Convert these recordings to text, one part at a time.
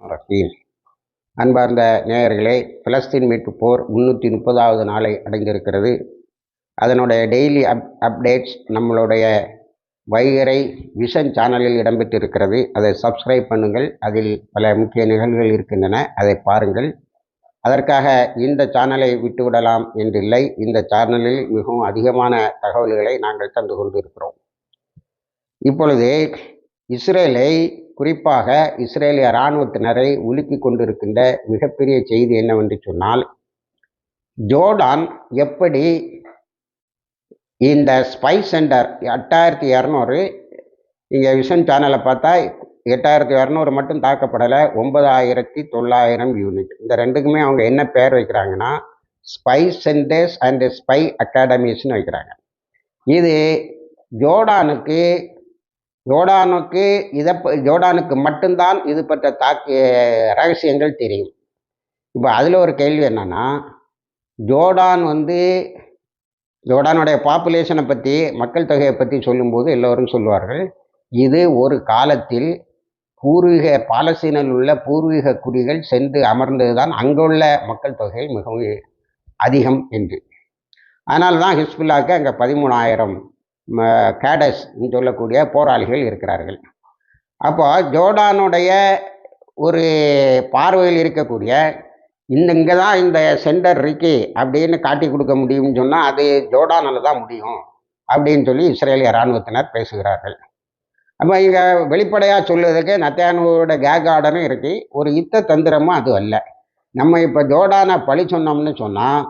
ரஹீம் அன்பார்ந்த நேயர்களே பிலஸ்தீன் மீட்பு போர் முந்நூற்றி முப்பதாவது நாளை அடைந்திருக்கிறது. அதனுடைய டெய்லி அப் அப்டேட்ஸ் நம்மளுடைய வைகரை விஷன் சேனலில் இடம்பெற்றிருக்கிறது. அதை சப்ஸ்கிரைப் பண்ணுங்கள். அதில் பல முக்கிய நிகழ்வுகள் இருக்கின்றன. அதை பாருங்கள். அதற்காக இந்த சேனலை விட்டுவிடலாம் என்றில்லை. இந்த சேனலில் மிகவும் அதிகமான தகவல்களை நாங்கள் தந்து கொண்டிருக்கிறோம். இப்பொழுது இஸ்ரேலை குறிப்பாக இஸ்ரேலிய இராணுவத்தினரை உலுக்கி கொண்டிருக்கின்ற மிகப்பெரிய செய்தி என்னவென்று சொன்னால் ஜோர்டான் எப்படி இந்த ஸ்பை சென்டர் எட்டாயிரத்தி இரநூறு இங்கே விஷன் சேனலை பார்த்தா எட்டாயிரத்தி இரநூறு மட்டும் தாக்கப்படலை ஒன்பதாயிரத்தி தொள்ளாயிரம் யூனிட். இந்த ரெண்டுக்குமே அவங்க என்ன பேர் வைக்கிறாங்கன்னா ஸ்பை சென்டர்ஸ் அண்ட் ஸ்பை அகாடமிஸ்னு வைக்கிறாங்க. இது ஜோர்டானுக்கு ஜோர்டானுக்கு இதை ஜோர்டானுக்கு மட்டும்தான் இது பற்ற தாக்கு ரகசியங்கள் தெரியும். இப்போ அதில் ஒரு கேள்வி என்னன்னா ஜோர்டான் வந்து ஜோர்டானுடைய பாப்புலேஷனை பற்றி மக்கள் தொகையை பற்றி சொல்லும்போது எல்லோரும் சொல்லுவார்கள் இது ஒரு காலத்தில் பூர்வீக பாலஸ்தீனில் உள்ள பூர்வீக குடிகள் சென்று அமர்ந்தது தான் அங்குள்ள மக்கள் தொகை மிகவும் அதிகம் என்று. அதனால தான் ஹிஸ்புல்லாக்கு அங்கே பதிமூணாயிரம் கேடஸ் சொல்லக்கூடிய போராளிகள் இருக்கிறார்கள். அப்போது ஜோர்டானுடைய ஒரு பார்வையில் இருக்கக்கூடிய இந்த இங்கே தான் இந்த சென்டர் இருக்கு அப்படின்னு காட்டி கொடுக்க முடியும்னு சொன்னால் அது ஜோர்டானில் தான் முடியும் அப்படின்னு சொல்லி இஸ்ரேலிய இராணுவத்தினர் பேசுகிறார்கள். அப்போ இங்கே வெளிப்படையாக சொல்லுறதுக்கு நத்தியானுவோட கேக் ஆர்டரும் இருக்கு. ஒரு யுத்த தந்திரமும் அது அல்ல. நம்ம இப்போ ஜோர்டானை பழி சொன்னோம்னு சொன்னால்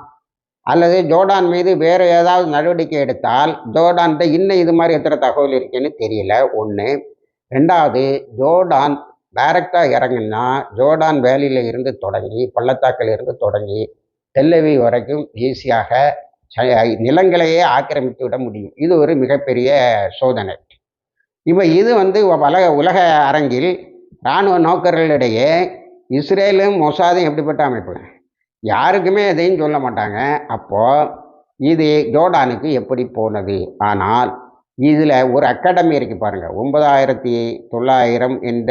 அல்லது ஜோர்டான் மீது வேறு ஏதாவது நடவடிக்கை எடுத்தால் ஜோர்டான்கிட்ட இன்னும் இது மாதிரி எத்தனை தகவல் இருக்குன்னு தெரியல. ஒன்று ரெண்டாவது ஜோர்டான் டைரக்டாக இறங்குனா ஜோர்டான் வேலியில் இருந்து தொடங்கி பள்ளத்தாக்கில் இருந்து தொடங்கி டெல்லவி வரைக்கும் ஈஸியாக ச- நிலங்களையே ஆக்கிரமித்து விட முடியும். இது ஒரு மிகப்பெரிய சோதனை. இப்போ இது வந்து உலக உலக அரங்கில் இராணுவ நோக்கர்களிடையே இஸ்ரேலும் மொசாதும் எப்படிப்பட்ட அமைப்பு யாருக்குமே எதையும் சொல்ல மாட்டாங்க. அப்போது இது ஜோர்டானுக்கு எப்படி போனது? ஆனால் இதில் ஒரு அகாடமி இருக்கு பாருங்கள் ஒன்பதாயிரத்தி தொள்ளாயிரம் என்ற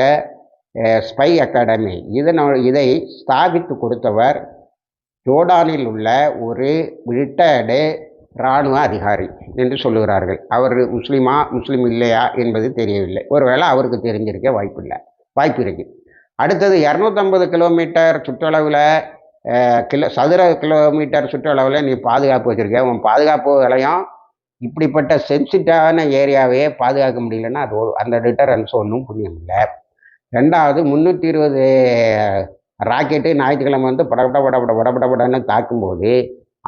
ஸ்பை அகாடமி. இதனால் இதை ஸ்தாபித்து கொடுத்தவர் ஜோர்டானில் உள்ள ஒரு ரிட்டையர்டு இராணுவ அதிகாரி என்று சொல்லுகிறார்கள். அவர் முஸ்லீமா முஸ்லீம் இல்லையா என்பது தெரியவில்லை. ஒருவேளை அவருக்கு தெரிஞ்சிருக்க வாய்ப்பில்லை. வாய்ப்பு இருக்கு. அடுத்தது இரநூத்தம்பது கிலோமீட்டர் சுற்றளவில் கிலோ சதுர கிலோமீட்டர் சுற்றளவில் நீ பாதுகாப்பு வச்சுருக்க. உன் பாதுகாப்பு விலையும் இப்படிப்பட்ட சென்சிட்டிவான ஏரியாவையே பாதுகாக்க முடியலன்னா அது அந்த டிட்டரன்ஸ் ஒன்றும் புண்ணியம் இல்லை. ரெண்டாவது முந்நூற்றி இருபது ராக்கெட்டு ஞாயிற்றுக்கிழமை வந்து படபட படப்பட படபட படன்னு தாக்கும்போது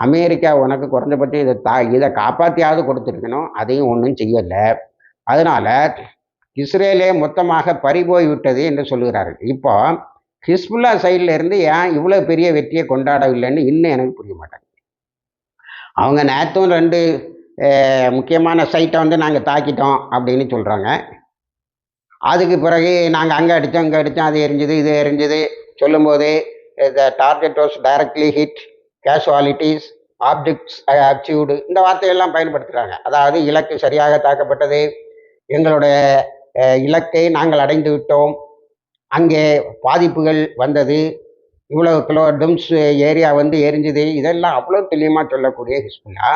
அமெரிக்கா உனக்கு குறைஞ்சபட்சம் இதை தா இதை காப்பாற்றியாவது கொடுத்துருக்கணும். அதையும் ஒன்றும் செய்யலை. அதனால் இஸ்ரேலே மொத்தமாக பறிபோய் விட்டது என்று சொல்லுகிறார்கள். இப்போ ஹிஸ்புல்லா சைடில் இருந்து ஏன் இவ்வளோ பெரிய வெற்றியை கொண்டாடவில்லைன்னு இன்னும் எனக்கு புரிய மாட்டாங்க அவங்க நேற்றும் ரெண்டு முக்கியமான சைட்டை வந்து நாங்கள் தாக்கிட்டோம் அப்படின்னு சொல்கிறாங்க அதுக்கு பிறகு நாங்கள் அங்கே அடித்தோம் இங்கே அடித்தோம் அது எரிஞ்சுது இது எரிஞ்சுது. சொல்லும்போது the target was directly hit casualties objects achieved இந்த வார்த்தையெல்லாம் பயன்படுத்துகிறாங்க அதாவது இலக்கு சரியாக தாக்கப்பட்டது. எங்களுடைய இலக்கை நாங்கள் அடைந்து விட்டோம். அங்கே பாதிப்புகள் வந்தது. இவ்வளோ கிலோ டம்ஸ் ஏரியா வந்து எரிஞ்சுது. இதெல்லாம் அவ்வளோ துல்லியமாக சொல்லக்கூடிய ஹிஸ்புல்லா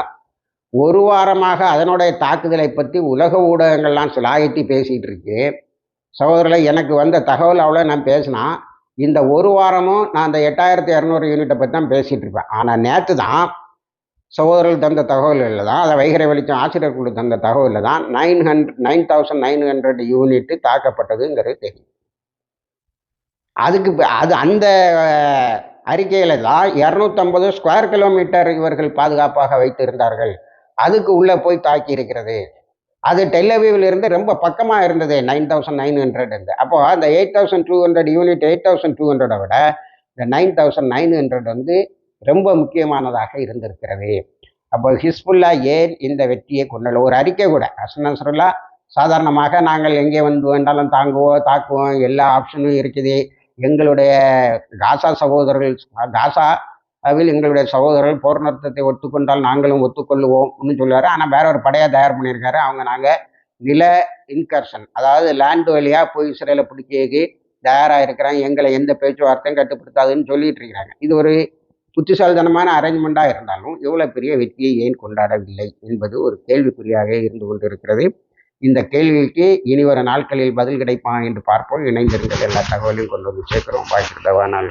ஒரு வாரமாக அதனுடைய தாக்குதலை பற்றி உலக ஊடகங்கள்லாம் சுலாயிட்டி பேசிகிட்டு இருக்கு. சகோதரர்களை எனக்கு வந்த தகவல் அவ்வளோ நான் பேசினா இந்த ஒரு வாரமும் நான் அந்த எட்டாயிரத்தி இரநூறு யூனிட்டை பற்றி தான் பேசிகிட்டு இருப்பேன். ஆனால் நேற்று தான் சகோதரர்கள் தந்த தகவல்களில் தான் அதை வைகரை வெளிச்சம் ஆசிரியர் குழு தந்த தகவலில் தான் nine hundred nine thousand nine hundred unit தாக்கப்பட்டதுங்கிறது தெரியும். அதுக்கு அது அந்த அறிக்கையில் தான் இரநூத்தம்பது ஸ்கொயர் கிலோமீட்டர் இவர்கள் பாதுகாப்பாக வைத்திருந்தார்கள். அதுக்கு உள்ளே போய் தாக்கி இருக்கிறது. அது டெல்லவிவில் இருந்து ரொம்ப பக்கமாக இருந்தது நைன் தௌசண்ட் நைன் ஹண்ட்ரட் இருந்து. அப்போ அந்த eight thousand two hundred unit eight thousand two ஹண்ட்ரடை விட இந்த நைன் தௌசண்ட் நைன் ஹண்ட்ரட் வந்து ரொம்ப முக்கியமானதாக இருந்திருக்கிறது. அப்போ ஹிஸ்புல்லா ஏன் இந்த வெற்றியை கொண்டல ஒரு அறிக்கை கூட. அஸ்னஸ்ருல்லா சாதாரணமாக நாங்கள் எங்கே வந்து வேண்டாலும் தாங்குவோம் தாக்குவோம் எல்லா ஆப்ஷனும் இருக்குது. எங்களுடைய காசா சகோதரர்கள் காசாவில் எங்களுடைய சகோதரர்கள் போர் நிறுத்தத்தை ஒத்துக்கொண்டால் நாங்களும் ஒத்துக்கொள்ளுவோம்னு சொல்லுவார். ஆனால் வேற ஒரு படையை தயார் பண்ணியிருக்காரு. அவங்க நாங்கள் நில இன்கர்ஷன் அதாவது லேண்ட் வழியாக போய் இஸ்ரேலை பிடிக்கிறதுக்கு தயாராக இருக்கிறாங்க எங்களை எந்த பேச்சுவார்த்தையும் கட்டுப்படுத்தாதுன்னு சொல்லிட்டு இருக்கிறாங்க. இது ஒரு புத்திசாலித்தனமான அரேஞ்ச்மெண்ட்டாக இருந்தாலும் இவ்வளோ பெரிய வெற்றியை ஏன் கொண்டாடவில்லை என்பது ஒரு கேள்விக்குறியாக இருந்து கொண்டிருக்கிறது. இந்த கேள்விக்கு இனி வர நாட்களில் பதில் கிடைப்பான் என்று பார்ப்போம். இணைந்திருங்கள். எல்லா தகவலையும் கொண்டு வந்து சேர்க்கிறோம். பாய்க்கிறதவா நாள்